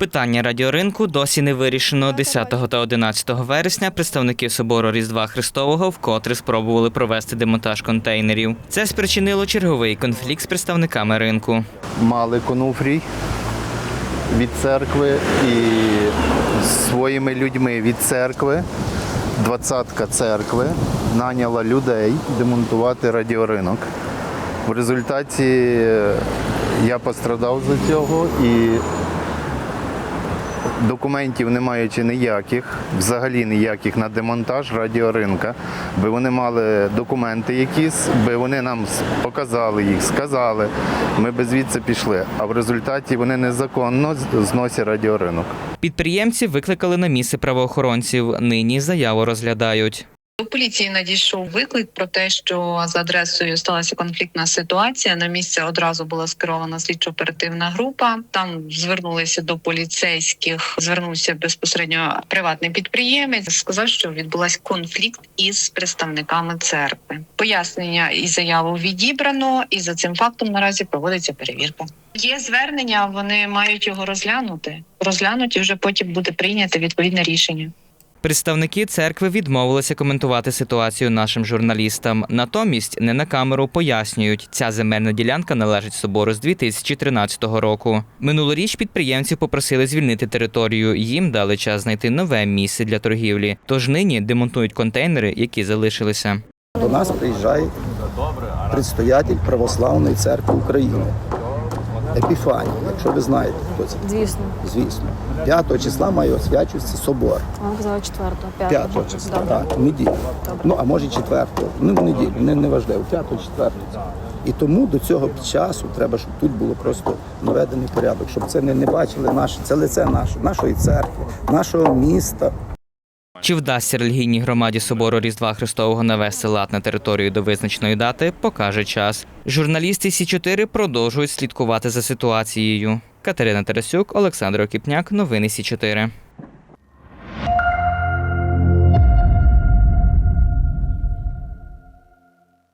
Питання радіоринку досі не вирішено. 10 та 11 вересня представники собору Різдва Христового вкотре спробували провести демонтаж контейнерів. Це спричинило черговий конфлікт з представниками ринку. мали конуфрій від церкви і своїми людьми від церкви, двадцятка церкви наняла людей демонтувати радіоринок. В результаті я пострадав за цього і документів не маючи ніяких, взагалі ніяких на демонтаж радіоринка, би вони мали документи якісь, би вони нам показали їх, сказали, ми би звідси пішли. А в результаті вони незаконно зносять радіоринок. Підприємці викликали на місце правоохоронців. Нині заяву розглядають. До поліції надійшов виклик про те, що за адресою сталася конфліктна ситуація. На місце одразу була скерована слідчо-оперативна група. Там звернулися до поліцейських. Звернувся безпосередньо приватний підприємець. Сказав, що відбулась конфлікт із представниками церкви. Пояснення і заяву відібрано, і за цим фактом наразі проводиться перевірка. Є звернення, вони мають його розглянути. Розглянуть і вже потім буде прийнято відповідне рішення. Представники церкви відмовилися коментувати ситуацію нашим журналістам. Натомість не на камеру пояснюють, ця земельна ділянка належить собору з 2013 року. Минулоріч підприємців попросили звільнити територію. Їм дали час знайти нове місце для торгівлі. Тож нині демонтують контейнери, які залишилися. До нас приїжджає предстоятель Православної церкви України. Епіфаній, якщо ви знаєте, хто це, Звісно. звісно. 5 числа має освячуватися собор. Вона казала четвертого, 5 п'ятого. числа, Добре. так, в неділю. Ну, а може 4 ну в неділю, не, не важливо, 5 4 І тому до цього часу треба, щоб тут було просто наведений порядок, щоб це не, не бачили наше, це лице наше, нашої церкви, нашого міста. Чи вдасться релігійній громаді собору Різдва Христового навести лад на територію до визначеної дати, покаже час. Журналісти Сі 4 продовжують слідкувати за ситуацією. Катерина Тарасюк, Олександр Окіпняк, новини Сі 4